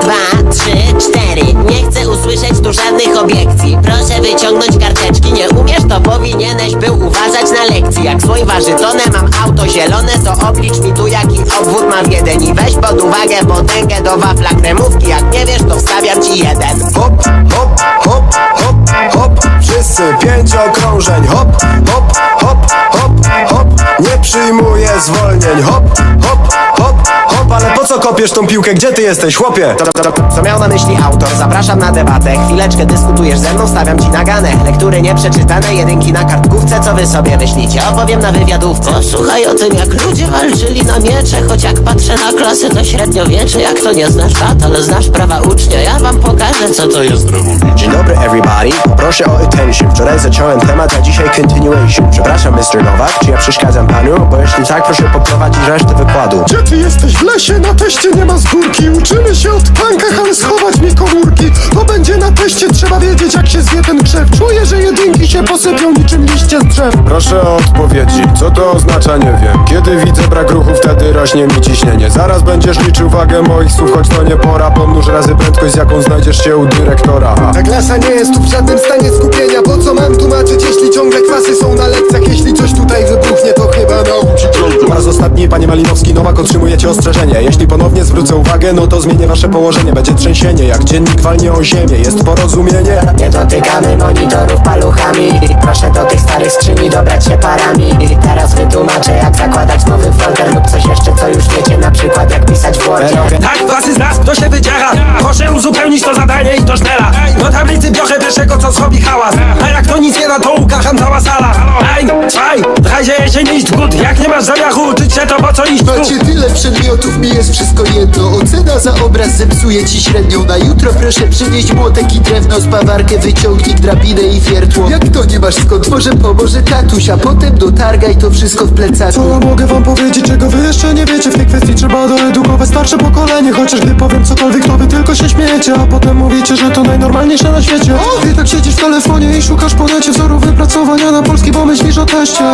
dwa, trzy, cztery. Nie chcę usłyszeć tu żadnych obiekcji. Proszę wyciągnąć karteczki. Nie umiesz, to powinieneś był uważać na lekcji. Jak słoń waży tonę, mam auto zielone To oblicz mi tu jaki obwód ma w jeden I weź pod uwagę potęgę do wafla kremówki. Jak nie wiesz, to wstawiam ci jeden. Hop, hop, hop, hop, hop. Wszyscy pięć okrążeń. Hop, hop, hop, hop, hop. Nie przyjmuję zwolnień. Hop, hop, hop, Ale po co kopiesz tą piłkę? Gdzie ty jesteś, chłopie? Co, co, co miał na myśli autor? Zapraszam na debatę Chwileczkę dyskutujesz ze mną, stawiam ci naganę Lektury nieprzeczytane, jedynki na kartkówce Co wy sobie myślicie? Opowiem na wywiadówce Posłuchaj o tym, jak ludzie walczyli na miecze Choć jak patrzę na klasy, to średniowiecze Jak to nie znasz lat, ale znasz prawa ucznia Ja wam pokażę, co to jest Dzień dobry everybody, poproszę o attention Wczoraj zacząłem temat, a dzisiaj continuation Przepraszam Mr. Nowak, czy ja przeszkadzam panu? Bo jeśli tak, proszę poprowadzić resztę wykładu Gdzie ty jesteś? W lesie, na teście nie ma zgórki Uczymy się od pankach, ale schować mi komórki. To będzie na teście, trzeba wiedzieć jak się zje ten krzew Czuję, że jedynki się posypią niczym liście z drzew. Proszę o odpowiedzi, co to oznacza nie wiem. Kiedy widzę brak ruchu, wtedy rośnie mi ciśnienie. Zaraz będziesz liczył wagę moich słów, choć to nie pora. Pomnóż razy prędkość, z jaką znajdziesz się u dyrektora. Ta klasa nie jest tu w żadnym stanie skupienia. Po co mam tłumaczyć, jeśli ciągle kwasy są na lekcjach? Jeśli coś tutaj wybuchnie, Ostatni, panie Malinowski, Nowak otrzymujecie ostrzeżenie. Jeśli ponownie zwrócę uwagę, no to zmienię wasze położenie. Będzie trzęsienie, jak dziennik walnie o ziemię. Jest porozumienie? Nie dotykamy monitorów paluchami. Proszę do tych starych skrzyni dobrać się parami. Teraz wytłumaczę jak zakładać nowy folder Lub coś jeszcze co już wiecie Na przykład jak pisać w Wordzie. Tak, wasy z nas, kto się wydziera. Proszę uzupełnić to zadanie i to sztela Do tablicy biorę pierwszego, co zrobi hałas. A jak to nic nie da, to ukażam cała sala. Ein, zwei, drei, dzieje się nie iść masz zamiaru uczyć się, to po co iść tu? Macie tyle przedmiotów, mi jest wszystko jedno. Ocena za obraz zepsuje ci średnią. Na jutro proszę przynieść młotek i drewno Spawarkę, wyciągnik, drabinę i wiertło. Jak to nie masz skąd, może pomoże tatuś A potem dotargaj to wszystko w plecaku. Co ja mogę wam powiedzieć, czego wy jeszcze nie wiecie? W tej kwestii trzeba doedukować starsze pokolenie. Chociaż gdy powiem cokolwiek, to wy tylko się śmiejecie A potem mówicie, że to najnormalniejsze na świecie. I tak siedzisz w telefonie i szukasz po necie Wzorów wypracowania na polski, bo myślisz o teście